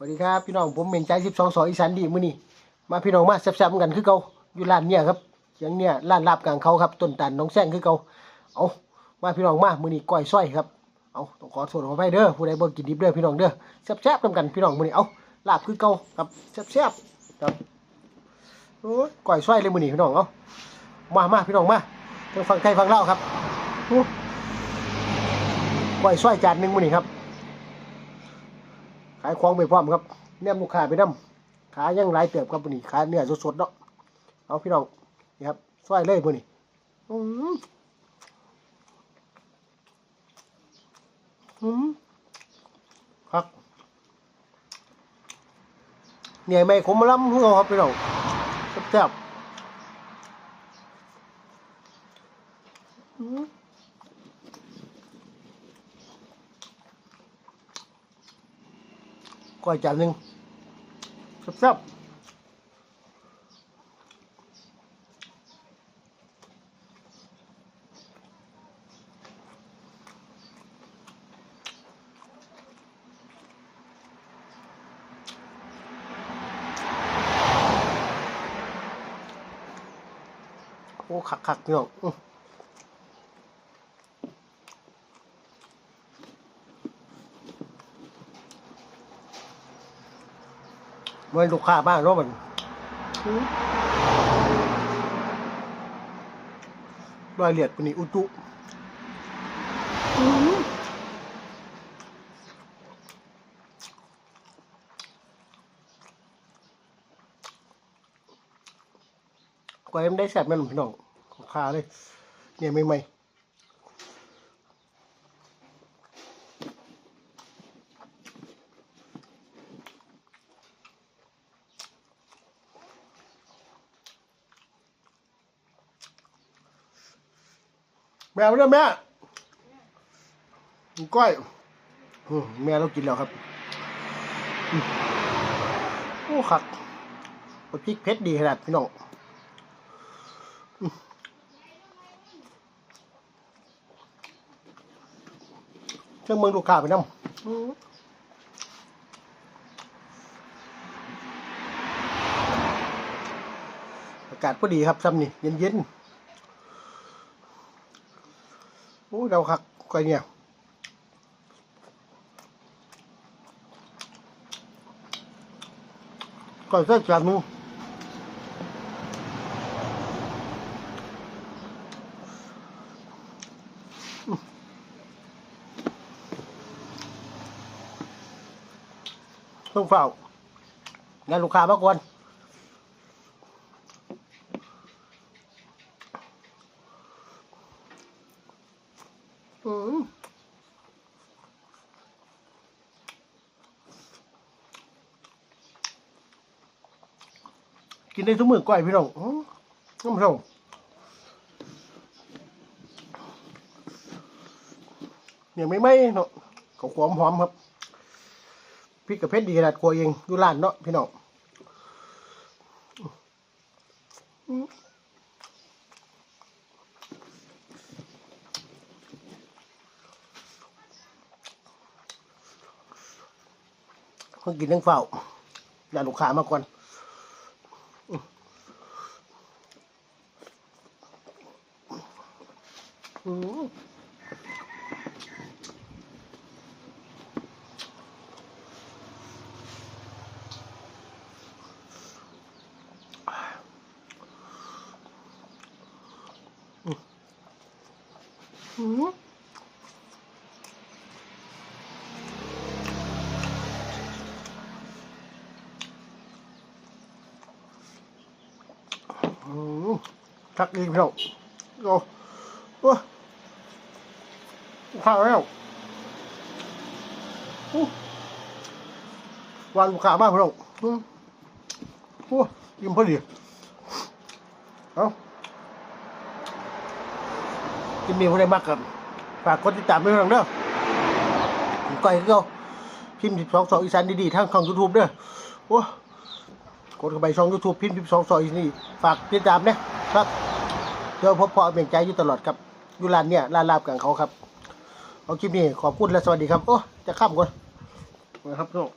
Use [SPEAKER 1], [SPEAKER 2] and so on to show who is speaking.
[SPEAKER 1] สวัสดีครับพี่น้องผมเมงใจสิบสองสออีสานดีมื้อนี้มาพี่น้องมาแซ่บๆกันคือเก่าอยู่ร้านเนี่ยครับเสียงเนี่ยร้านลาบกลางเขาครับต้นตาลน้องแซงคือเก่าเอามาพี่น้องมามื้อนี้ก้อยส้อยครับเอาต้องขอโทษขออภัยเด้อผู้ใดบ่กินดิบเด้อพี่น้องเด้อแซ่บๆนกันพี่น้องมื้อนี้เอาลาบคือเก่าครับแซ่บๆครับโอ้ยก้อยส้อยเลยมื้อนี้พี่น้องเอามามาพี่น้องมาทางฝั่งไทยฝั่งลาครับก้อยส้อยจานหนึ่งมื้อนี้ครับ ขายของไปพร้อมครับแนมลูกค้าไปนำขายยังหลายเติบครับนี้ขายเนื้อสดๆเนาะเอาพี่น้องนี่ครับซอยเลยมื้อนี้อืมอืมครับเนี่ยไม่ขมล้ำของเราครับพี่น้องแซ่บๆอืม ก้อยจานหนึ่งแซ่บโอ้ขักขักพี่น้อง มันลูกค้ามากเนาะมันอื้อรายละเอียดปานนี้อุตุอื้อก็ยังได้แซ่บแม่นพี่น้องของข้าเลย เนี่ยไม่ไแม่มาเด้อแม่ก้อยแม่เรากินแล้วครับอืมโอ้ขัดพริกเผ็ดดีขนาดพี่น้องเครื่องเมืองลูกค้าไปน้ำอากาศพอดีครับซ้ำนี่เย็นเย็นๆ โอ้เราคักก้อยเนี่ยก้อยเส้นจานหนึงต้องเฝ้างานลูกค้ามากวน อืมกินได้ทุกมื้อก้อยพี่น้องน้ำร้องเนี่ยไม่ไหมเนาะเขาความหอมครับพริกกับเพชรดีขนาดครัวเองอยู่ร้านเนาะพี่น้อง อื้อคนกินทั้งเฝ้าอย่าลูกค้ามาก่อนอืมอืมอืม ทักดีพี่น้องโอ้โอ้ข้าวแล้วอู้วางลูกค้ามากพี่น้องอืมโอ้ยิ้มพอดีเอากินมีคนใดมากครับฝากกดติดตามด้วยพี่น้องเด้อก่อยก็พิมพ์สิบสองสองอีสานดีๆทั้งช่องยูทูบเด้อโอ้กดเข้าไปช่องยูทูบพิมพ์สิบสองสองอีสานฝากติดตามนะครับ เดี๋ยวพบพอเป็นใจอยู่ตลอดครับอยู่ร้านเนี่ยร้านลาบกันเขาครับเอาคลิปนี้ขอบคุณและสวัสดีครับโอ้จะข้ามก่อนนะครับพี่น้อง